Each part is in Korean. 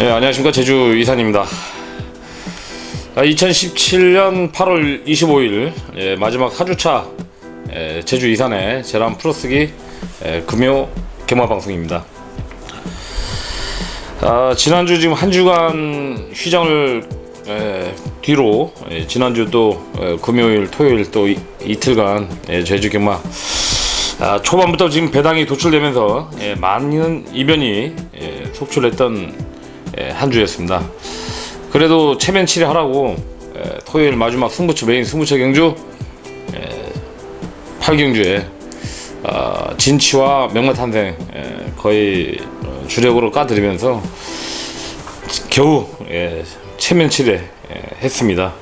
네, 안녕하십니까 제주 이산입니다. 2017년 8월 25일 예, 마지막 4주차 예, 제주 이산의 제람 풀어쓰기 예, 금요 개마 방송입니다. 아, 지난주 지금 한 주간 휴장을 예, 뒤로 예, 지난주 또 예, 금요일 토요일 또 이, 이틀간 예, 제주 개마 아, 초반부터 지금 배당이 도출되면서 예, 많은 이변이 예, 속출했던 예, 한 주였습니다. 그래도 체면 치레하라고 예, 토요일 마지막 승부처 메인 승부처 경주 예, 8경주에 아, 진치와 명마탄생 예, 거의 어, 주력으로 까드리면서 겨우 예, 체면 치레 예, 했습니다.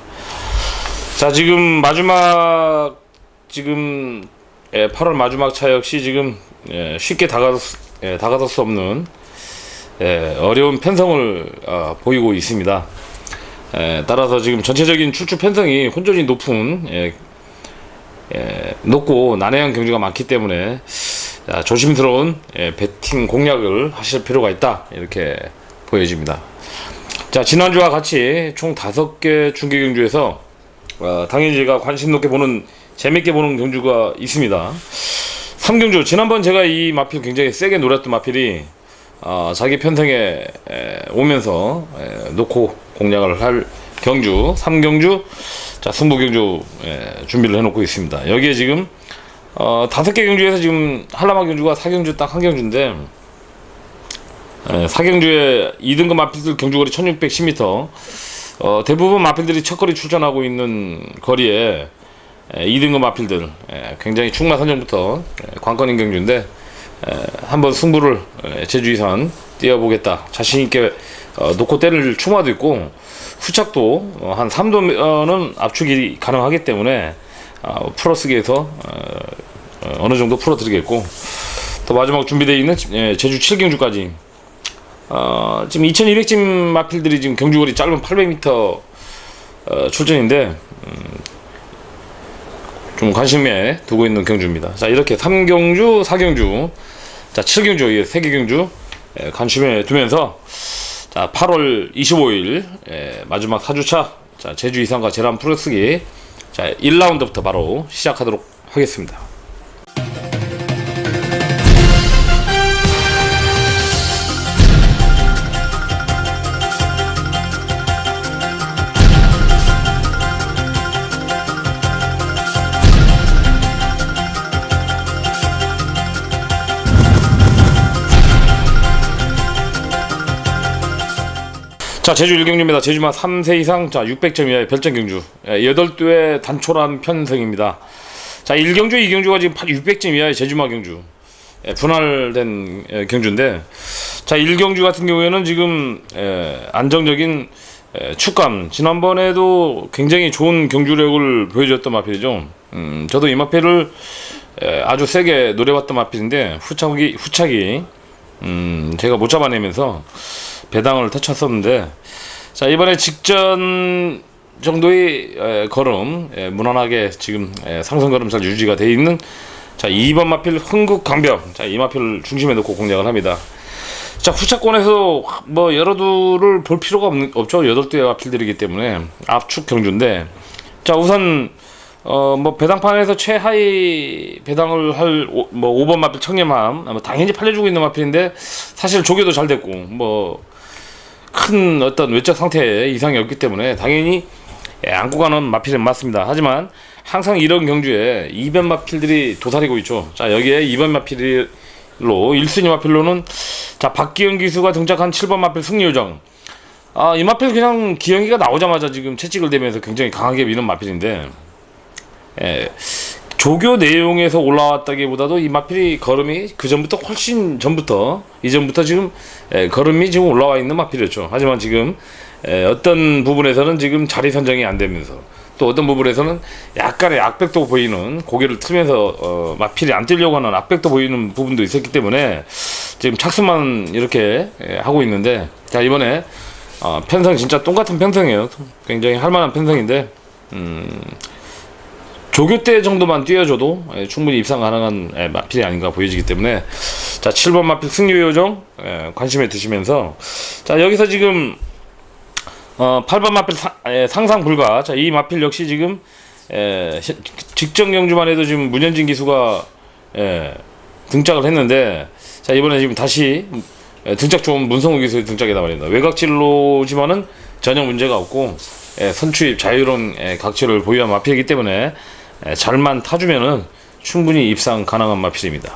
자 지금 마지막 지금 예, 8월 마지막 차 역시 지금 예, 쉽게 다가설, 예, 다가설 수 없는 예, 어려운 편성을 아, 보이고 있습니다. 예, 따라서 지금 전체적인 출주 편성이 혼전이 높은 예, 예, 높고 난해한 경주가 많기 때문에 자, 조심스러운 예, 배팅 공략을 하실 필요가 있다 이렇게 보여집니다. 자 지난주와 같이 총 다섯 개 중계 경주에서 어, 당연히 제가 관심 높게 보는 재밌게 보는 경주가 있습니다. 3경주 지난번 제가 이 마필 굉장히 세게 노렸던 마필이 어, 자기 편성에 에, 오면서 에, 놓고 공략을 할 경주 3경주 자 승부 경주 에, 준비를 해놓고 있습니다. 여기에 지금 어, 다섯 개 경주에서 지금 한라마 경주가 4경주 딱 한 경주인데 에, 4경주에 2등급 마필들 경주거리 1610m 어, 대부분 마필들이 첫 거리 출전하고 있는 거리에 에, 2등급 마필들 에, 굉장히 충마 선정부터 에, 관건인 경주인데 에, 한번 승부를 에, 제주 이산 뛰어보겠다. 자신 있게 어, 놓고 때릴 충마도 있고 후착도 어, 한 3도는 압축이 가능하기 때문에 어, 풀어쓰기에서 어, 어, 어느 정도 풀어드리겠고 또 마지막 준비되어 있는 예, 제주 7경주까지. 어, 지금 2200진 마필들이 지금 경주거리 짧은 800m 어, 출전인데 음, 좀 관심에 두고 있는 경주입니다. 자 이렇게 3경주, 4경주, 자 7경주, 이게 3개 경주 예, 관심에 두면서 자 8월 25일 예, 마지막 4주차 자 제주 이상과 제람 프로스기 자 1라운드부터 바로 시작하도록 하겠습니다. 자 제주 1경주입니다. 제주만 3세 이상 자 600점 이하의 별점 경주 예, 8두의 단촐한 편성입니다. 자 1경주 2경주가 지금 600점 이하의 제주마 경주 예, 분할된 예, 경주인데 자 1경주 같은 경우에는 지금 예, 안정적인 예, 축감 지난번에도 굉장히 좋은 경주력을 보여줬던 마필이죠. 음, 저도 이 마필을 예, 아주 세게 노려봤던 마필인데 후착이 후착이 음, 제가 못 잡아내면서 배당을 터쳤었는데 자 이번에 직전 정도의 에, 걸음 에, 무난하게 지금 에, 상승 걸음 잘 유지가 돼 있는 자 2번 마필 흥국 강변 자이 마필을 중심에 놓고 공략을 합니다. 자 후차권에서 뭐 여러 두를 볼 필요가 없, 없죠 여덟 두의 마필들이기 때문에 압축 경주인데 자 우선 어 뭐 배당판에서 최하위 배당을 할뭐 5번 마필 청렴함 뭐 당연히 팔려주고 있는 마필인데 사실 조교도 잘 됐고 뭐 큰 어떤 외적 상태에 이상이 없기 때문에 당연히 예, 안고 가는 마필은 맞습니다. 하지만 항상 이런 경주에 2번 마필들이 도사리고 있죠. 자 여기에 2번 마필로 1순위 마필로는 자 박기영 기수가 등장한 7번 마필 승리 요정 아이 마필 그냥 기영이가 나오자마자 지금 채찍을 대면서 굉장히 강하게 미는 마필인데 예, 조교 내용에서 올라왔다기보다도 이 마필이 걸음이 그 전부터 훨씬 전부터 이전부터 지금 예, 걸음이 지금 올라와 있는 마필이었죠. 하지만 지금 예, 어떤 부분에서는 지금 자리 선정이 안 되면서 또 어떤 부분에서는 약간의 악백도 보이는 고개를 틀면서 어, 마필이 안 뛰려고 하는 악백도 보이는 부분도 있었기 때문에 지금 착수만 이렇게 예, 하고 있는데 자 이번에 어, 편성 진짜 똑같은 편성이에요. 굉장히 할만한 편성인데 음, 조교 때 정도만 뛰어줘도 예, 충분히 입상 가능한 예, 마필이 아닌가 보여지기 때문에. 자 7번 마필 승리의 요정 예, 관심에 두시면서. 자 여기서 지금 어 8번 마필 사- 예, 상상 불가. 자 이 마필 역시 지금 예, 시- 직전 경주만 해도 지금 문현진 기수가 예, 등장을 했는데 자 이번에 지금 다시 예, 등짝 좋은 문성우 기수의 등짝이다 말입니다. 외곽질로지만은 전혀 문제가 없고 예, 선추입 자유로운 예, 각질을 보유한 마필이기 때문에 예, 잘만 타주면은 충분히 입상 가능한 마필입니다.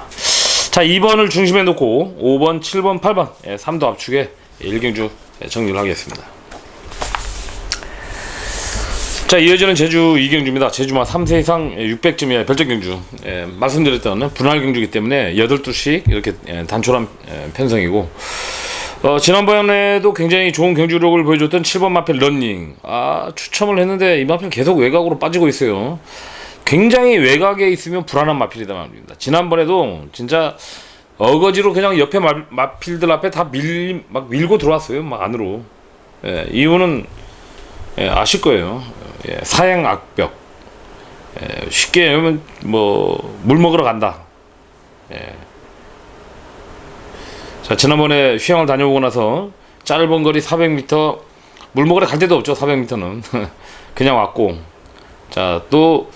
자 2번을 중심에 놓고 5번, 7번, 8번 예, 3도 압축에 1경주 예, 정리를 하겠습니다. 자 이어지는 제주 2경주입니다. 제주마 3세 이상 600점의 별적 경주 예, 말씀드렸던 분할 경주이기 때문에 8두씩 이렇게 예, 단촐한 예, 편성이고 어, 지난번에도 굉장히 좋은 경주력을 보여줬던 7번 마필 런닝. 아, 추첨을 했는데 이 마필 계속 외곽으로 빠지고 있어요. 굉장히 외곽에 있으면 불안한 마필이다 말입니다. 지난번에도 진짜 어거지로 그냥 옆에 마, 마필들 앞에 다 밀, 막 밀고 들어왔어요. 막 안으로. 예, 이유는 예, 아실 거예요. 예, 사행 악벽. 예, 쉽게 얘기하면 뭐물 먹으러 간다. 자 지난번에 휴양을 다녀오고 나서 짧은 거리 400m 물 먹으러 갈 데도 없죠 400m는 그냥 왔고 자또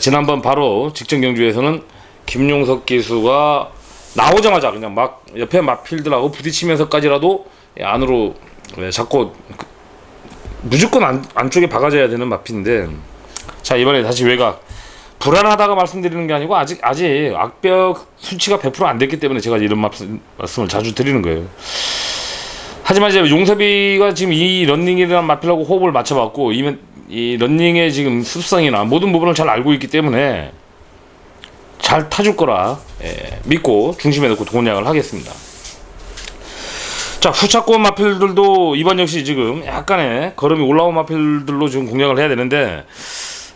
지난번 바로 직전 경주에서는 김용석 기수가 나오자마자 그냥 막 옆에 마필들하고 부딪히면서까지라도 예, 안으로 예, 자꾸 그- 무조건 안, 안쪽에 박아줘야 되는 마필인데 자 이번에 다시 외곽 불안하다가 말씀드리는 게 아니고 아직 아직 악벽 수치가 100%안 됐기 때문에 제가 이런 말씀, 말씀을 자주 드리는 거예요. 하지만 이제 용섭이가 지금 이 런닝이라는 마필하고 호흡을 맞춰봤고 이, 이 런닝의 지금 습성이나 모든 부분을 잘 알고 있기 때문에 잘 타줄 거라 예, 믿고 중심에 놓고 공략을 하겠습니다. 자 후차권 마필들도 이번 역시 지금 약간의 걸음이 올라온 마필들로 지금 공략을 해야 되는데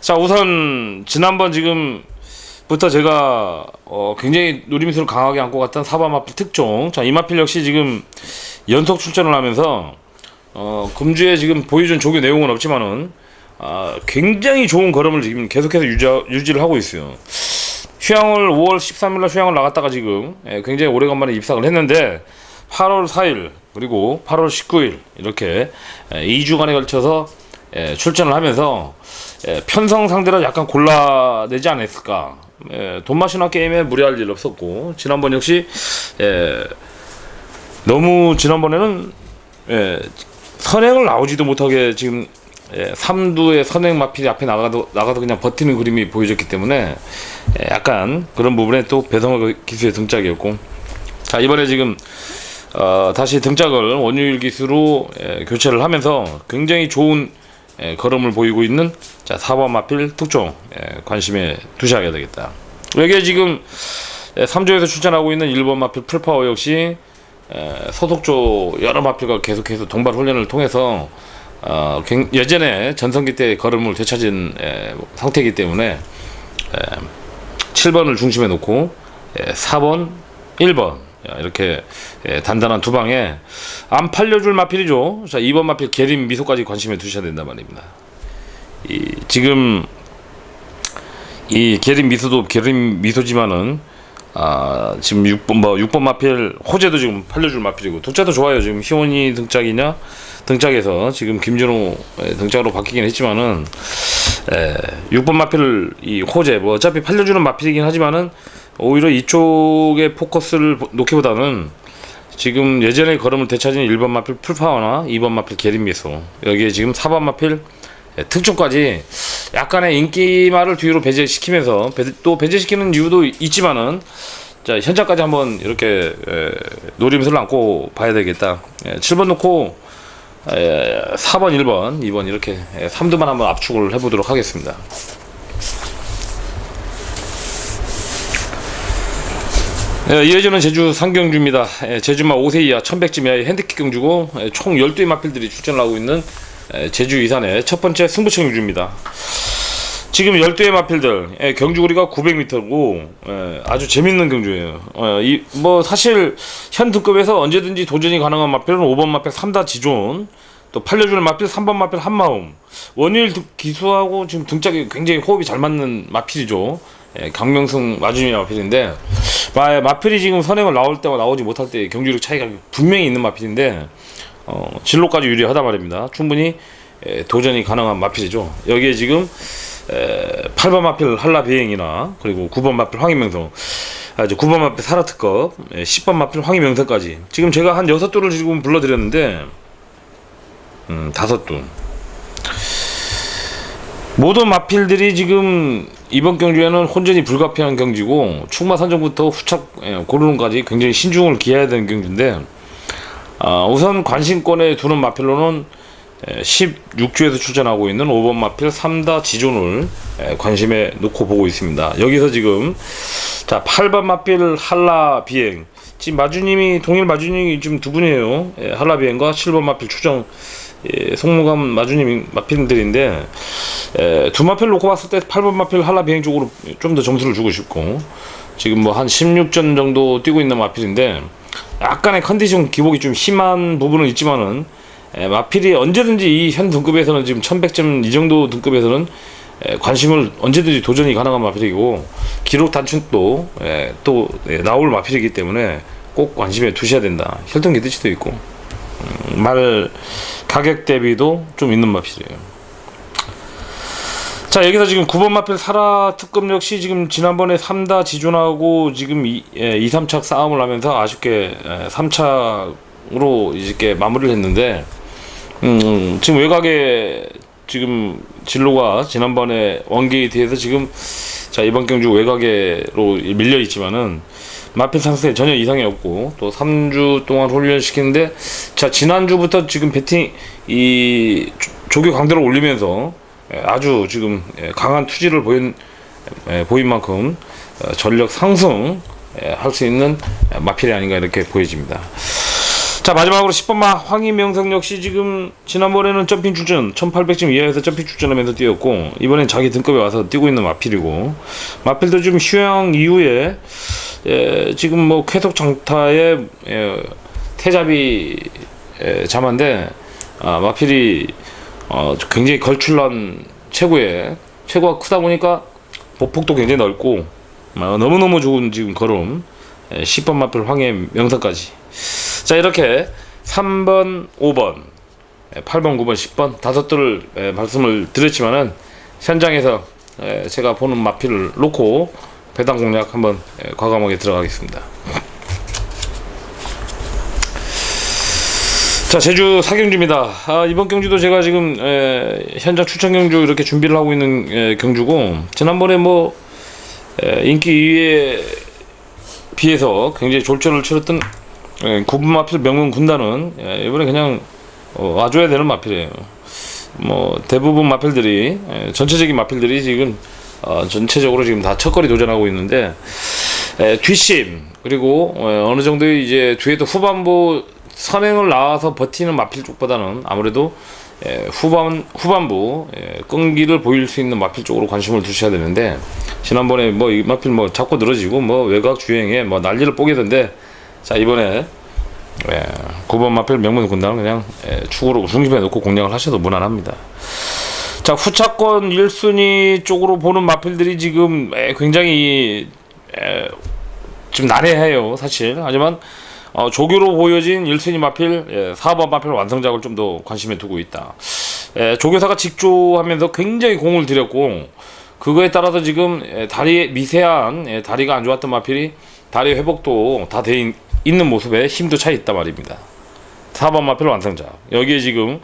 자 우선 지난번 지금부터 제가 어, 굉장히 노림수를 강하게 안고 갔던 사바 마필 특종 자이 마필 역시 지금 연속 출전을 하면서 어, 금주에 지금 보여준 조교 내용은 없지만은 아, 굉장히 좋은 걸음을 지금 계속해서 유지, 유지를 하고 있어요. 휴양을 5월 13일 날 휴양을 나갔다가 지금 예, 굉장히 오래간만에 입상을 했는데 8월 4일 그리고 8월 19일 이렇게 예, 2주간에 걸쳐서 예, 출전을 하면서 예, 편성 상대로 약간 골라내지 않았을까. 예, 돈마시나 게임에 무리할 일 없었고 지난번 역시 예, 너무 지난번에는 예, 선행을 나오지도 못하게 지금 예, 3두의 선행 마필이 앞에 나가도 나가도 그냥 버티는 그림이 보여졌기 때문에 예, 약간 그런 부분에 또 배성호 기수의 등짝이었고 자 이번에 지금 어, 다시 등짝을 원유일 기수로 예, 교체를 하면서 굉장히 좋은 예, 걸음을 보이고 있는 자 4번 마필 특종 예, 관심에 두셔야 되겠다. 여기에 지금 예, 3조에서 출전하고 있는 1번 마필 풀파워 역시 에, 소속조 여러 마필과 계속해서 동반 훈련을 통해서 어, 굉- 예전에 전성기 때 걸음을 되찾은 에, 상태이기 때문에 에, 7번을 중심에 놓고 에, 4번, 1번 이렇게 에, 단단한 두 방에 안 팔려줄 마필이죠. 자 2번 마필 계림 미소까지 관심에 두셔야 된단 말입니다. 이, 지금 이 계림 미소도 계림 미소지만은 아 지금 6번 뭐 6번 마필 호재도 지금 팔려줄 마필이고 독자도 좋아요. 지금 희원이 등짝이냐? 등짝에서 지금 김준호 예, 등짝으로 바뀌긴 했지만은 에, 6번 마필 이 호재 뭐 어차피 팔려주는 마필이긴 하지만은 오히려 이쪽에 포커스를 보- 놓기보다는 지금 예전에 걸음을 되찾은 1번 마필 풀파워나 2번 마필 계림미소 여기에 지금 4번 마필 예, 특종까지 약간의 인기말을 뒤로 배제시키면서 배- 또 배제시키는 이유도 있지만은 자 현장까지 한번 이렇게 에, 노림수를 안고 봐야 되겠다. 예, 7번 놓고 에, 4번, 1번, 2번 이렇게 예, 3두만 한번 압축을 해보도록 하겠습니다. 예, 이어지는 제주 상경주입니다. 예, 제주마 5세 이하 1100지 이하의 핸디캡 경주고 예, 총 12의 마필들이 출전을 하고 있는 예, 제주 이산의 첫 번째 승부처 경주입니다. 지금 12의 마필들 예, 경주거리가 900m고 예, 아주 재밌는 경주예요. 어, 이, 뭐 사실 현 등급에서 언제든지 도전이 가능한 마필은 5번 마필 3다 지존 또 팔려주는 마필 3번 마필 한마음 원일 두- 기수하고 지금 등짝이 굉장히 호흡이 잘 맞는 마필이죠 예, 강명승 마주님의 마필인데 마, 마필이 지금 선행을 나올 때와 나오지 못할 때 경주력 차이가 분명히 있는 마필인데 어, 진로까지 유리하다 말입니다. 충분히 에, 도전이 가능한 마필이죠. 여기에 지금 에, 8번 마필 한라 비행이나 그리고 9번 마필 황희명성 아, 이제 9번 마필 사라특급 에, 10번 마필 황희명성까지. 지금 제가 한 6돌을 지금 불러드렸는데 음, 다섯 돈. 모든 마필들이 지금 이번 경주에는 혼전이 불가피한 경지고 충마 산정부터 후착 예, 고르는까지 굉장히 신중을 기해야 되는 경주인데 아, 우선 관심권에 두는 마필로는 16주에서 출전하고 있는 5번 마필 3다 지존을 예, 관심에 놓고 보고 있습니다. 여기서 지금 자 8번 마필 한라 비행 지금 마주님이 동일 마주님이 지금 두 분이에요. 예, 한라 비행과 7번 마필 추정 예, 송무감 마주님 마필들인데 에, 두 마필 놓고 봤을 때 8번 마필 한라 비행 쪽으로 좀 더 점수를 주고 싶고 지금 뭐 한 16전 정도 뛰고 있는 마필인데 약간의 컨디션 기복이 좀 심한 부분은 있지만은 에, 마필이 언제든지 이 현 등급에서는 지금 1100점 이 정도 등급에서는 에, 관심을 언제든지 도전이 가능한 마필이고 기록 단축도 에, 또 에, 나올 마필이기 때문에 꼭 관심에 두셔야 된다. 혈등 기대치도 있고 음, 말 가격 대비도 좀 있는 마필이에요. 자 여기서 지금 9번 마필 사라 특급 역시 지금 지난번에 3다 지존하고 지금 2, 예, 2 3착 싸움을 하면서 아쉽게 예, 3착으로 이렇게 마무리를 했는데 음, 지금 외곽에 지금 진로가 지난번에 원게이트에서 지금 자 이번 경주 외곽에로 밀려 있지만은 마필 상승에 전혀 이상이 없고 또 3주 동안 훈련시키는데 자 지난주부터 지금 배팅 이 조- 조교 강도를 올리면서 예, 아주 지금 예, 강한 투지를 보인 예, 보인 만큼 어, 전력 상승 할 수 있는 예, 마필이 아닌가 이렇게 보여집니다. 자 마지막으로 10번마 황희명성 역시 지금 지난번에는 점핑 출전 1800점 이하에서 점핑 출전하면서 뛰었고 이번엔 자기 등급에 와서 뛰고 있는 마필이고 마필도 좀 휴양 이후에 예, 지금 뭐 쾌속 장타의 예, 태잡이 예, 자만데 아, 마필이 어, 굉장히 걸출난 최고의 최고가 크다 보니까 보폭도 굉장히 넓고 어, 너무너무 좋은 지금 걸음 예, 10번 마필 황해 명성까지 자 이렇게 3번 5번 예, 8번 9번 10번 다섯 들을 예, 말씀을 드렸지만은 현장에서 예, 제가 보는 마필을 놓고 배당 공략 한번 예, 과감하게 들어가겠습니다. 자 제주 사경주입니다. 아, 이번 경주도 제가 지금 에, 현장 추천 경주 이렇게 준비를 하고 있는 에, 경주고 지난번에 뭐 에, 인기 2위에 비해서 굉장히 졸전을 치렀던 에, 구분 마필 명문 군단은 에, 이번에 그냥 어, 와줘야 되는 마필이에요. 뭐 대부분 마필들이 에, 전체적인 마필들이 지금 어, 전체적으로 지금 다 첫거리 도전하고 있는데 에, 뒷심 그리고 어, 어느 정도 이제 뒤에도 후반부 선행을 나와서 버티는 마필 쪽보다는 아무래도 에, 후반 후반부 에, 끈기를 보일 수 있는 마필 쪽으로 관심을 두셔야 되는데 지난번에 뭐 이 마필 뭐 자꾸 늘어지고 뭐 외곽 주행에 뭐 난리를 뽀개던데 자 이번에 예, 9번 마필 명문 군단은 그냥 예, 축으로 우승심에 놓고 공략을 하셔도 무난합니다. 자 후차권 1순위 쪽으로 보는 마필들이 지금 에, 굉장히 에, 좀 난해해요 사실 하지만 어, 조교로 보여진 1순위 마필 예, 4번 마필 완성작을 좀 더 관심에 두고 있다 예, 조교사가 직조하면서 굉장히 공을 들였고 그거에 따라서 지금 예, 다리에 미세한 예, 다리가 안 좋았던 마필이 다리 회복도 다 돼 있는 모습에 힘도 차 있단 말입니다 4번 마필 완성작. 여기에 지금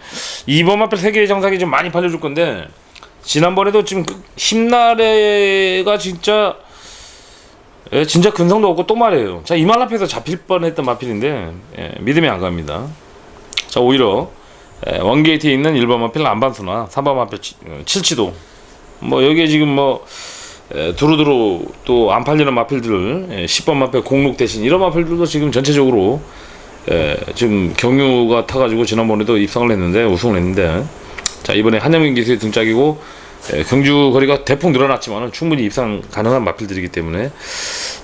2번 마필 3개의 정상이 좀 많이 팔려줄 건데 지난번에도 지금 그 힘나래가 진짜 예, 진짜 근성도 없고 또 말이에요. 자 이말 앞에서 잡힐 뻔했던 마필인데 예, 믿음이 안 갑니다. 자 오히려 예, 원게이트에 있는 1번 마필 안반수나 3번 마필 치- 어, 칠치도 뭐 여기에 지금 뭐 에, 두루두루 또 안 팔리는 마필들 예, 10번 마필 공룩 대신 이런 마필들도 지금 전체적으로 예, 지금 경유가 타가지고 지난번에도 입상을 했는데 우승을 했는데 자 이번에 한영민 기수의 등짝이고 예, 경주 거리가 대폭 늘어났지만 충분히 입상 가능한 마필들이기 때문에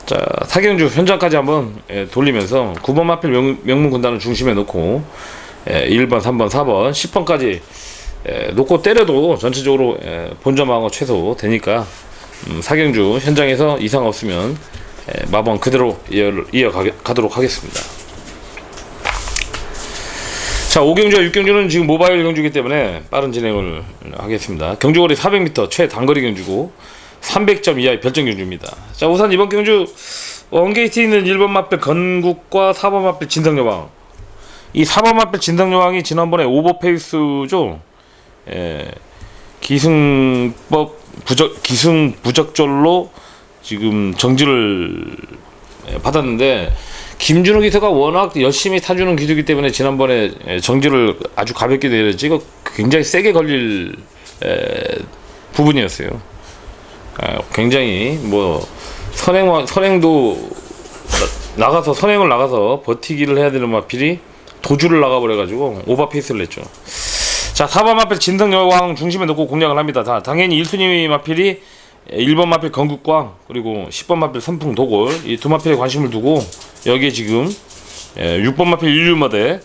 자 사경주 현장까지 한번 예, 돌리면서 9번 마필 명, 명문 군단을 중심에 놓고 예, 1번, 3번, 4번, 10번까지 예, 놓고 때려도 전체적으로 예, 본점하고 최소 되니까 음, 사경주 현장에서 이상 없으면 예, 마번 그대로 이어, 이어가도록 하겠습니다. 자, 5경주와 6경주는 지금 모바일 경주이기 때문에 빠른 진행을 하겠습니다. 경주거리 400m 최단거리 경주고 300점 이하의 별정 경주입니다. 자, 우선 이번 경주 원게이트에 있는 1번 마필 건국과 4번 마필 진성여왕. 이 4번 마필 진성여왕이 지난번에 오버페이스죠. 예, 기승법 부적 기승 부적절로 지금 정지를 예, 받았는데 김준호 기사가 워낙 열심히 타주는 기수기 때문에 지난번에 예, 정지를 아주 가볍게 내렸지 이거 굉장히 세게 걸릴 에, 부분이었어요. 아, 굉장히 뭐 선행 선행도 나- 나가서 선행을 나가서 버티기를 해야 되는 마필이 도주를 나가버려가지고 오버페이스를 냈죠. 자 4번 마필 진덕여왕 중심에 놓고 공략을 합니다. 다, 당연히 1순위 마필이 1번 마필 건국광 그리고 10번 마필 선풍 도골 이 두 마필에 관심을 두고 여기에 지금 예, 6번 마필 인류머대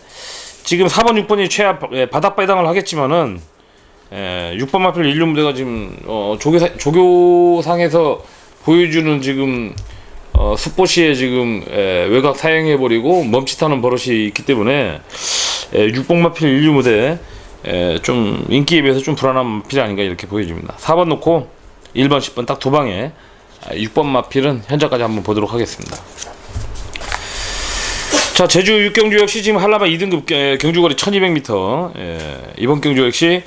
지금 4번 6번이 최하 예, 바닥 배당을 하겠지만은 예, 6번 마필 인류무대가 지금 어, 조교 조교상에서 보여주는 지금 어, 스포시에 지금 예, 외곽 사용해버리고 멈칫하는 버릇이 있기 때문에 예, 6번 마필 인류 무대 예, 좀 인기에 비해서 좀 불안한 마필이 아닌가 이렇게 보여집니다. 4번 놓고 1번, 10번 딱 두 방에. 아, 6번 마필은 현재까지 한번 보도록 하겠습니다. 자 제주 육경주 역시 지금 한라바 2등급 에, 경주거리 1200m 예, 이번 경주 역시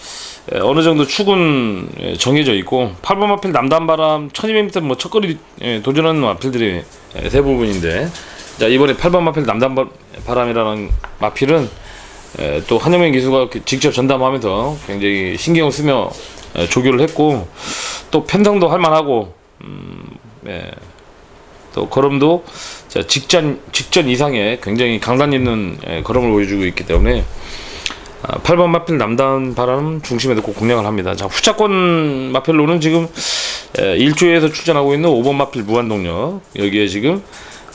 에, 어느 정도 축은 예, 정해져 있고 8번 마필 남단바람 1200m 뭐 첫거리 예, 도전하는 마필들이 예, 대부분인데. 자 이번에 8번 마필 남단바람이라는 마필은 에, 또 한영민 기수가 그 직접 전담하면서 굉장히 신경을 쓰며 에, 조교를 했고 또 편성도 할만하고 음, 예, 또 걸음도 자, 직전 직전 이상의 굉장히 강단 있는 예, 걸음을 보여주고 있기 때문에 아, 8번 마필 남단 바람 중심에 놓고 공략을 합니다. 자 후차권 마필로는 지금 예, 1조에서 출전하고 있는 5번 마필 무한동력 여기에 지금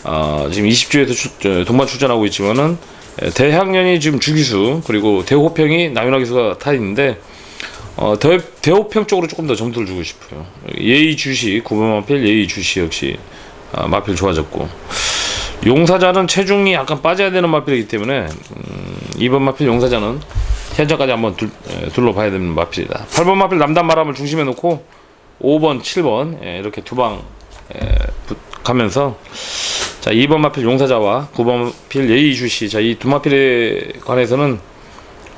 어, 지금 20조에서 출, 저, 동반 출전하고 있지만은 예, 대학년이 지금 주기수 그리고 대호평이 나윤화 기수가 타 있는데 어, 대, 대호평 쪽으로 조금 더 점수를 주고 싶어요. 예의 주시 9번 마필 예의 주시 역시 아, 마필 좋아졌고 용사자는 체중이 약간 빠져야 되는 마필이기 때문에 음, 2번 마필 용사자는 현재까지 한번 둘, 에, 둘러봐야 되는 마필이다. 8번 마필 남단 바람을 중심에 놓고 5번, 7번 예, 이렇게 두 방 가면서 자 2번 마필 용사자와 9번 마필 예의 주시 자이 두 마필에 관해서는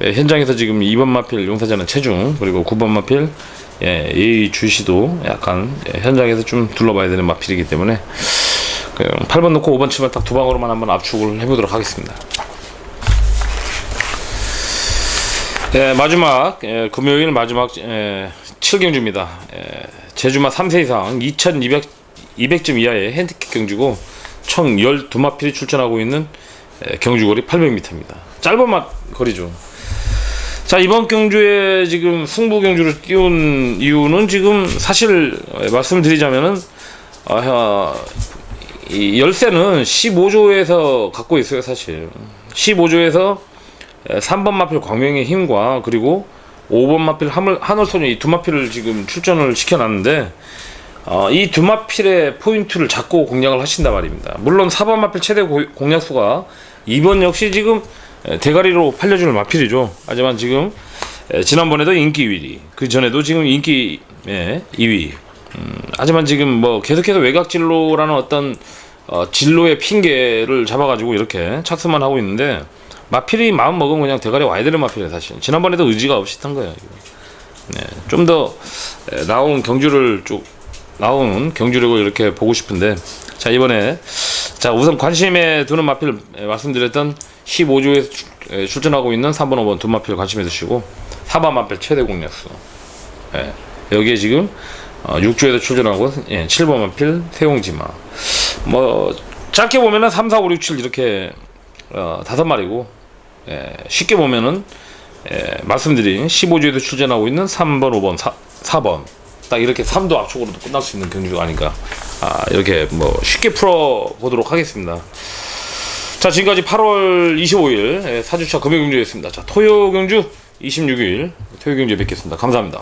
예, 현장에서 지금 2번 마필 용사자는 체중 그리고 9번 마필 예, 예의 주시도 약간 예, 현장에서 좀 둘러봐야 되는 마필이기 때문에 그 8번 놓고 5번 7번 딱두 방으로만 한번 압축을 해보도록 하겠습니다. 예, 마지막 예, 금요일 마지막 예, 7경주입니다. 예, 제주마 3세 이상 2,200 200점 이하의 핸디캡 경주고 총 12마필이 출전하고 있는 예, 경주거리 800m입니다. 짧은 맛 거리죠. 자 이번 경주에 지금 승부 경주를 띄운 이유는 지금 사실 예, 말씀드리자면은 아, 이 열쇠는 15조에서 갖고 있어요 사실. 15조에서 3번 마필 광명의 힘과 그리고 5번 마필 하물, 한월소녀 이 두 마필을 지금 출전을 시켜놨는데 어, 이 두 마필의 포인트를 잡고 공략을 하신단 말입니다. 물론 4번 마필 최대 고, 공략수가 2번 역시 지금 에, 대가리로 팔려주는 마필이죠. 하지만 지금 에, 지난번에도 인기 1위 그 전에도 지금 인기 예, 2위. 음, 하지만 지금 뭐 계속해서 외곽 진로라는 어떤 어, 진로의 핑계를 잡아가지고 이렇게 착수만 하고 있는데 마필이 마음 먹으면 그냥 대가리 와야 되는 마필이에요 사실. 지난번에도 의지가 없이 탄 거예요. 네, 좀 더 나온 경주를 쭉 나온 경주력을 이렇게 보고 싶은데 자 이번에 자 우선 관심에 두는 마필 에, 말씀드렸던 15조에 출, 출전하고 있는 3번 5번 두 마필 관심에 두시고 4번 마필 최대 공략수. 예, 여기에 지금 어, 6조에서 출전하고 예, 7번 마필 세용지마. 뭐 짧게 보면은 3, 4, 5, 6, 7 이렇게 어, 다섯 마리고 예, 쉽게 보면은 예, 말씀드린 15조에도 출전하고 있는 3번, 5번, 4, 4번 딱 이렇게 3도 압축으로도 끝날 수 있는 경주가 아닌가 아, 이렇게 뭐 쉽게 풀어 보도록 하겠습니다. 자 지금까지 8월 25일 사주차 금요경주였습니다. 자 토요경주 26일 토요경주에 뵙겠습니다. 감사합니다.